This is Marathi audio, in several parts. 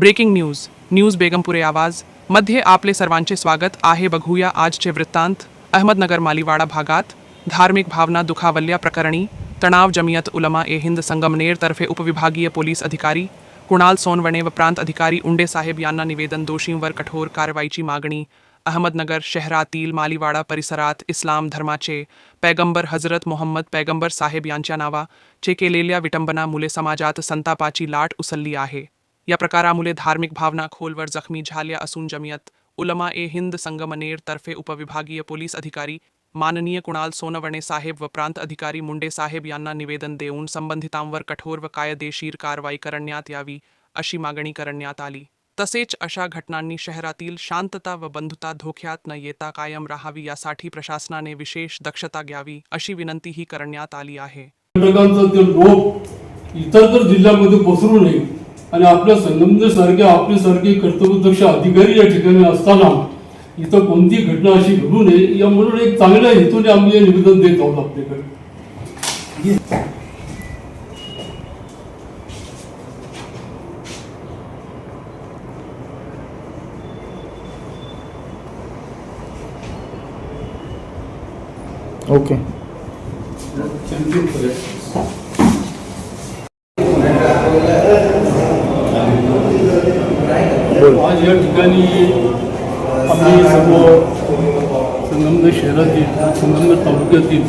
ब्रेकिंग न्यूज न्यूज बेगमपुरे आवाज. मध्ये आपले सर्वांचे स्वागत आहे बघूया आजचे वृत्तांत. अहमदनगर मालीवाडा भागात धार्मिक भावना दुखावल्या प्रकरणी तणाव जमियत उलमा ए हिंद संगमनेर तर्फे उपविभागीय पोलीस अधिकारी कुणाल सोनवणे व प्रांत अधिकारी उंडे साहेब यांना निवेदन दोषींवर कठोर कारवाईची मागणी. अहमदनगर शहरातील मालीवाडा परिसरात इस्लाम धर्माचे पैगंबर हजरत मोहम्मद पैगंबर साहेब यांच्या नावाचे केलेल्या विटंबनामुळे समाजात संतापाची लाट उसळली आहे. या प्रकारामुळे धार्मिक भावना खोलवर जखमी झाल्या असून जमियत. उलमा ए हिंद संगमनेर तर्फे उपविभागीय पोलीस अधिकारी माननीय कुणाल सोनवणे साहेब व प्रांत अधिकारी मुंडे साहेब यांना निवेदन देऊन संबंधितांवर कठोर व कायदेशीर कारवाई करण्यात यावी अशी मागणी करण्यात आली. तसेच अशा घटनांनी शहरातील शांतता व बंधुता धोक्यात न येता कायम राहावी यासाठी प्रशासनाने विशेष दक्षता घ्यावी अशी विनंतीही करण्यात आली आहे. इतर तर जिल्ह्यामध्ये पसरू नये. आणि आपल्या संगमनेर सारख्या आपल्यासारखे कर्तव्यदक्ष अधिकारी या ठिकाणी असताना इथं कोणती घटना अशी घडू नये या म्हणून एक चांगल्या हेतूने आम्ही हे निवेदन देत आहोत आपल्याकडे. ओके आज या ठिकाणी आम्ही सर्व संगमनेर शहरातील संगमनेर तालुक्यातील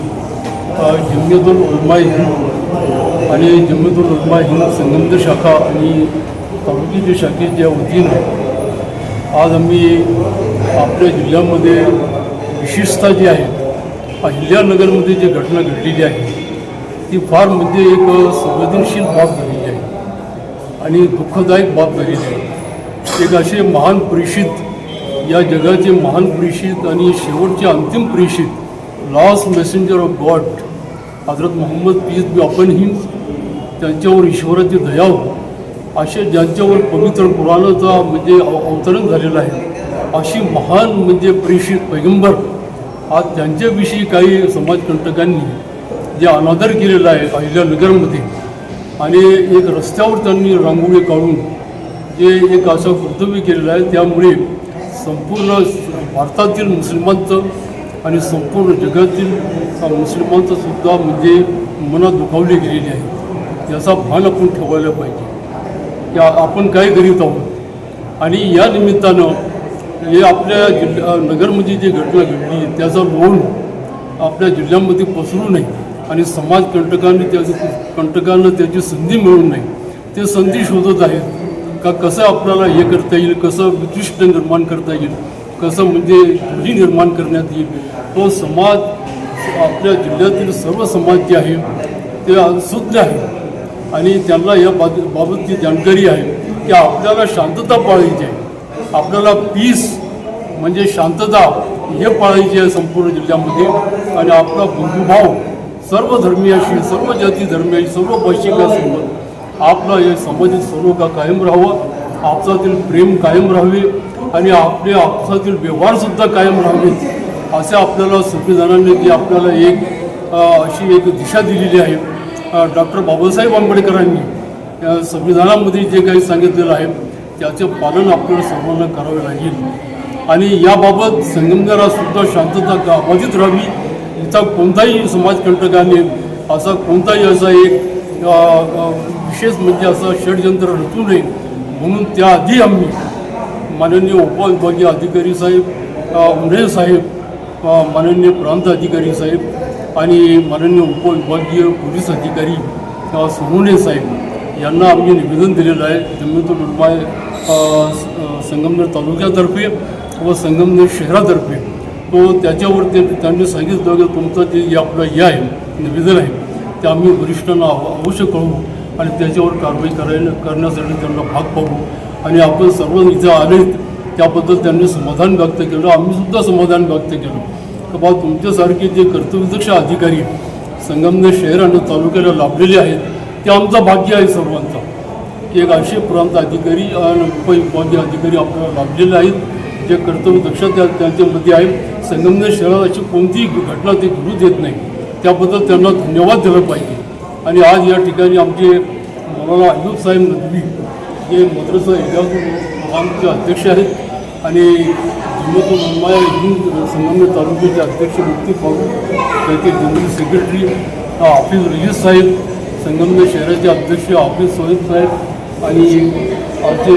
जिम्मेदूर जमियतुल उलमा हिंद आणि जिम्मेदूर उलमा हिंद संगमनेर शाखा आणि तालुक्याच्या शाखेच्या वतीनं आज आम्ही आपल्या जिल्ह्यामध्ये विशेषता जी आहे अहिल्यानगरमध्ये जी घटना घडलेली आहे ती फार म्हणजे एक संवेदनशील बाब झालेली आहे आणि दुःखदायक बाब झालेली आहे. एक असे महान प्रेषित या जगाचे महान प्रेषित आणि शेवटचे अंतिम प्रेषित last messenger of God Hazrat Muhammad peace be upon him त्यांच्यावर ईश्वराची दया हो. असे ज्यांच्यावर पवित्र कुराणाचा म्हणजे अव- अवतरण झालेलं आहे अशी महान म्हणजे प्रेषित पैगंबर आज त्यांच्याविषयी काही समाजकंटकांनी जे अनादर केलेला आहे अहिल्यानगरमध्ये आणि एक रस्त्यावर त्यांनी रांगोळी काढून जे एक असं कर्तव्य केलेलं आहे त्यामुळे संपूर्ण भारतातील मुस्लिमांचं आणि संपूर्ण जगातील मुस्लिमांचं सुद्धा म्हणजे मनात दुखावली गेलेली आहे. याचा भान आपण ठेवायला पाहिजे. की आपण काय करीत आहोत? आणि या निमित्तानं हे आपल्या जिल्ह्या नगरमध्ये जी घटना घडली त्याचा लोण आपल्या जिल्ह्यामध्ये पसरू नये आणि समाज कंटकांनी त्याची कंटकांना त्याची संधी मिळू नये. ते संधी शोधत आहेत. का कसं आपल्याला हे करता येईल कसं विशिष्ट निर्माण करता येईल कसं म्हणजे रूढी निर्माण करण्यात येईल तो समाज आपल्या जिल्ह्यातील सर्व समाज जे आहे ते सुज्ञ आहे. आणि त्यांना या बाब बाबतची जाणकारी आहे की आपल्याला शांतता पाळायची आहे. आपल्याला पीस म्हणजे शांतता हे पाळायची आहे संपूर्ण जिल्ह्यामध्ये. आणि आपला बंधुभाव सर्व धर्मीयाशी सर्व जाती धर्मीयाशी सर्व भाषिकासोबत आपलं हे सामाजिक सलोखा कायम राहावं आपसातील प्रेम कायम राहावे आणि आपले आपसातील व्यवहारसुद्धा कायम राहावेत असे आपल्याला संविधानाने जी आपल्याला एक अशी एक दिशा दिलेली आहे. डॉक्टर बाबासाहेब आंबेडकरांनी संविधानामध्ये जे काही सांगितलेलं आहे त्याचे पालन आपल्याला सर्वांना करावे लागेल. आणि याबाबत संगमनेरासुद्धा शांतता का राहावी इथं कोणताही समाजकंटकाने असा कोणताही असा एक विशेष म्हणजे असं षडयंत्र रचू नये म्हणून त्याआधी आम्ही माननीय उपविभागीय अधिकारी साहेब उन्हे साहेब माननीय प्रांत अधिकारी साहेब आणि माननीय उपविभागीय पोलीस अधिकारी सोनुने साहेब यांना आम्ही निवेदन दिलेलं आहे. जमिनीतून उलमाय संगमनेर तालुक्यातर्फे व संगमनेर शहरातर्फे. तो त्याच्यावर ते त्यांनी सांगितलं की तुमचं जे आपलं हे आहे निवेदन आहे ते आम्ही वरिष्ठांना अवश्य कळवू. आणि त्याच्यावर कारवाई करायला करण्यासाठी त्यांना भाग पाडू. आणि आपण सर्व इथं आलेत त्याबद्दल त्यांनी समाधान व्यक्त केलं. आम्हीसुद्धा समाधान व्यक्त केलं. की बा तुमच्यासारखे जे कर्तव्यदक्ष अधिकारी संगमनेर शहर आणि तालुक्याला लाभलेले आहेत ते आमचं भाग्य आहे सर्वांचा. की एक असे प्रांत अधिकारी आणि उपविभागीय अधिकारी आपल्याला लाभलेले आहेत जे कर्तव्यदक्ष त्या त्यांच्यामध्ये आहे. संगमनेर शहरात अशी कोणतीही घटना ते घडू देत नाही. त्याबद्दल त्यांना धन्यवाद दिला पाहिजे. आणि आज या ठिकाणी आमचे मौलाना अयूब साहेब नदवी जे मद्रसा इजाज आमचे अध्यक्ष आहेत आणि जिल्ह्यातून उलमा हिंद संगमनेर तालुक्याचे अध्यक्ष मुक्ती पाहू त्याचे जनरल सेक्रेटरी ऑफिस रजीज साहेब संगमनेर शहराचे अध्यक्ष ऑफिस सोहेब साहेब आणि आमचे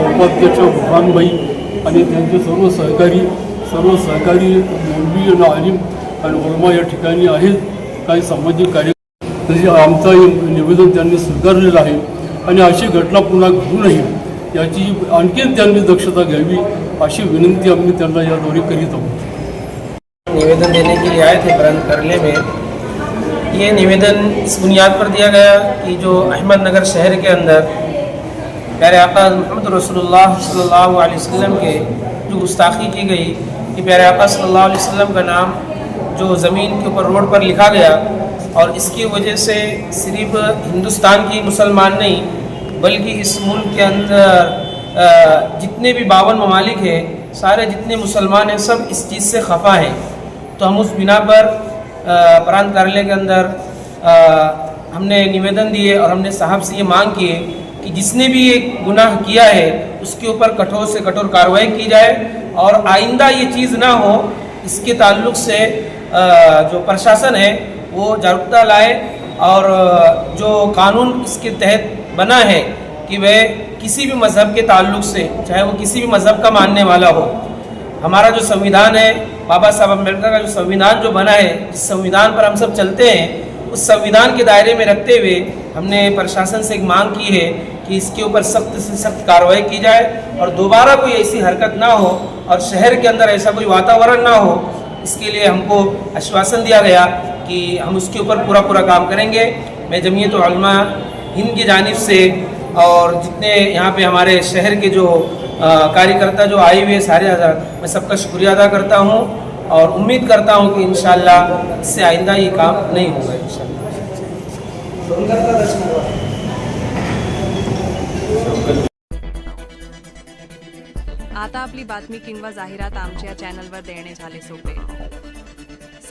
उपाध्यक्ष बुरहानबाई आणि त्यांचे सर्व सहकारी सर्व सहकारी मौलवी आणि आलिम आणि उलमा या ठिकाणी आहेत. काही सामाजिक कार्य तसे आमचा निवेदन त्यांनी स्वीकारलेलं आहे. आणि अशी घटना पुन्हा घडू नये, याची आणखीन त्यांनी दक्षता घ्यावी अशी विनंती आम्ही त्यांना याद्वारे करीत आहोत. निवेदन देने के लिए आए थे ब्रंद में ये निवेदन इस बुनियाद पर दिया गया कि जो अहमदनगर शहर के अंदर प्यारे आका मोहम्मद रसूलुल्लाह सल्लल्लाहु अलैहि वसल्लम के जो गुस्ताखी की गई कि प्यारे आका सल्लल्लाहु अलैहि वसल्लम का नाम जो ज़मीन के ऊपर रोड पर लिखा गया और इसकी वजह से सिर्फ़ हिंदुस्तान की मुसलमान नहीं, बल्कि इस मुल्क के अंदर जितने भी बावन ममालिक हैं, सारे जितने मुसलमान हैं, सब इस चीज़ से खफा हैं। तो हम उस बिना पर प्रांत कार्यालय के अंदर हमने निवेदन दिए और हमने साहब से ये मांग किए कि जिसने भी ये गुनाह किया है, उसके ऊपर कठोर से कठोर कार्रवाई की जाए और आइंदा ये चीज़ ना हो, इसके ताल्लुक से जो प्रशासन है वो जागरूकता लाए और जो कानून इसके तहत बना है कि वह किसी भी मज़हब के ताल्लुक से, चाहे वो किसी भी मज़हब का मानने वाला हो, हमारा जो संविधान है, बाबा साहब अंबेडकर का जो संविधान जो बना है, जिस संविधान पर हम सब चलते हैं, उस संविधान के दायरे में रखते हुए हमने प्रशासन से एक मांग की है कि इसके ऊपर सख्त से सख्त कार्रवाई की जाए और दोबारा कोई ऐसी हरकत ना हो और शहर के अंदर ऐसा कोई वातावरण ना हो, इसके लिए हमको आश्वासन दिया गया। कि हम उसके ऊपर पूरा पूरा काम करेंगे। मैं जमीयत उलमा हिंद की जानिब से और जितने यहाँ पे हमारे शहर के जो कार्यकर्ता जो आए हुए सारे हज़ार मैं सबका शुक्रिया अदा करता हूँ और उम्मीद करता हूँ कि इन इससे आइंदा ये काम नहीं होगा इन आता आपली बातमी किंवा जाहिरात आमच्या चॅनलवर देणे झाले सोपे.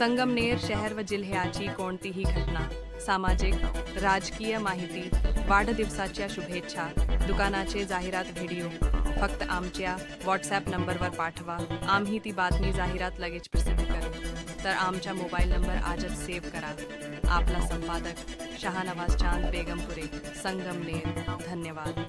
संगमनेर शहर व जिल्ह्याची कोणतीही घटना सामाजिक राजकीय माहिती वाढदिवसाच्या शुभेच्छा दुकानाचे जाहिरात व्हिडिओ फक्त आमच्या व्हॉट्सॲप नंबरवर पाठवा. आम्ही ती बातमी जाहिरात लगेच प्रसिद्ध करू. तर आमचा मोबाईल नंबर आजच सेव्ह करा. आपला संपादक शहानवाज चांद बेगमपुरे संगमनेर. धन्यवाद.